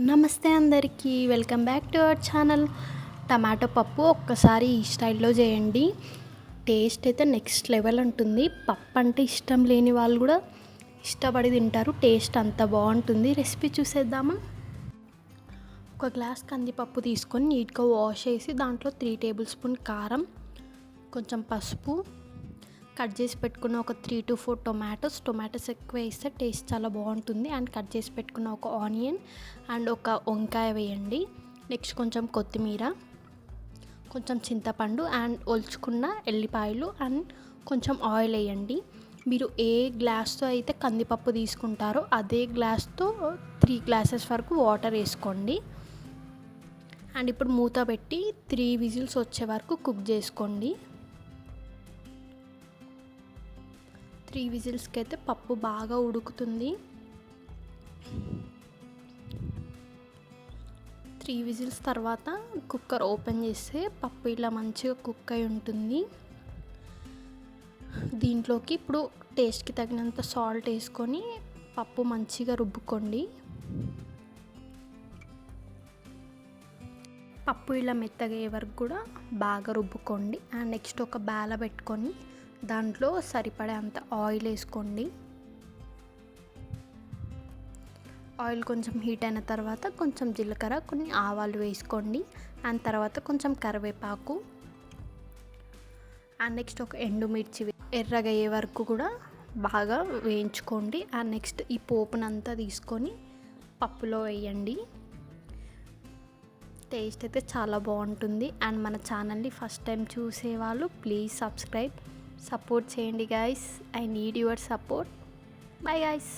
నమస్తే అందరికీ welcome back to our channel. Tomato పప్పు ఒక్కసారి ఈ స్టైల్లో చేయండి. టేస్ట్ అయితే నెక్స్ట్ లెవెల్ ఉంటుంది. పప్పు అంటే ఇష్టం లేని వాళ్ళు కూడా ఇష్టపడి తింటారు. టేస్ట్ అంత బాగుంటుంది. రెసిపీ చూసేద్దామా? ఒక గ్లాస్ కందిపప్పు తీసుకొని నీట్గా వాష్ చేసి దాంట్లో త్రీ టేబుల్ స్పూన్ కారం కొంచెం పసుపు కట్ చేసి పెట్టుకున్న ఒక three two four tomatoes. Tomatoes ఎక్కువ వేస్తే టేస్ట్ చాలా బాగుంటుంది. అండ్ కట్ చేసి పెట్టుకున్న ఒక ఆనియన్ అండ్ ఒక వంకాయ వేయండి. నెక్స్ట్ కొంచెం కొత్తిమీర కొంచెం చింతపండు అండ్ ఒలుచుకున్న ఎల్లిపాయలు అండ్ కొంచెం ఆయిల్ వేయండి. మీరు ఏ గ్లాస్తో అయితే కందిపప్పు తీసుకుంటారో అదే గ్లాస్తో త్రీ గ్లాసెస్ వరకు వాటర్ వేసుకోండి. అండ్ ఇప్పుడు మూత పెట్టి త్రీ విజిల్స్ వచ్చే వరకు కుక్ చేసుకోండి. త్రీ విజిల్స్కి అయితే పప్పు బాగా ఉడుకుతుంది. త్రీ విజిల్స్ తర్వాత కుక్కర్ ఓపెన్ చేస్తే పప్పు ఇలా మంచిగా కుక్ అయి ఉంటుంది. దీంట్లోకి ఇప్పుడు టేస్ట్కి తగినంత సాల్ట్ వేసుకొని పప్పు మంచిగా రుబ్బుకోండి. పప్పు ఇలా మెత్తగా అయ్యే వరకు కూడా బాగా రుబ్బుకోండి. అండ్ నెక్స్ట్ ఒక బేల పెట్టుకొని దాంట్లో సరిపడే అంత ఆయిల్ వేసుకోండి. ఆయిల్ కొంచెం హీట్ అయిన తర్వాత కొంచెం జీలకర్ర కొన్ని ఆవాలు వేసుకోండి. అండ్ తర్వాత కొంచెం కరివేపాకు. అండ్ నెక్స్ట్ ఒక ఎండుమిర్చి ఎర్రగా అయ్యే వరకు కూడా బాగా వేయించుకోండి. అండ్ నెక్స్ట్ ఈ పోపునంతా తీసుకొని పప్పులో వేయండి. టేస్ట్ అయితే చాలా బాగుంటుంది. అండ్ మన ఛానల్ని ఫస్ట్ టైం చూసేవాళ్ళు ప్లీజ్ సబ్స్క్రైబ్. సపోర్ట్ చేయండి guys I need your support bye guys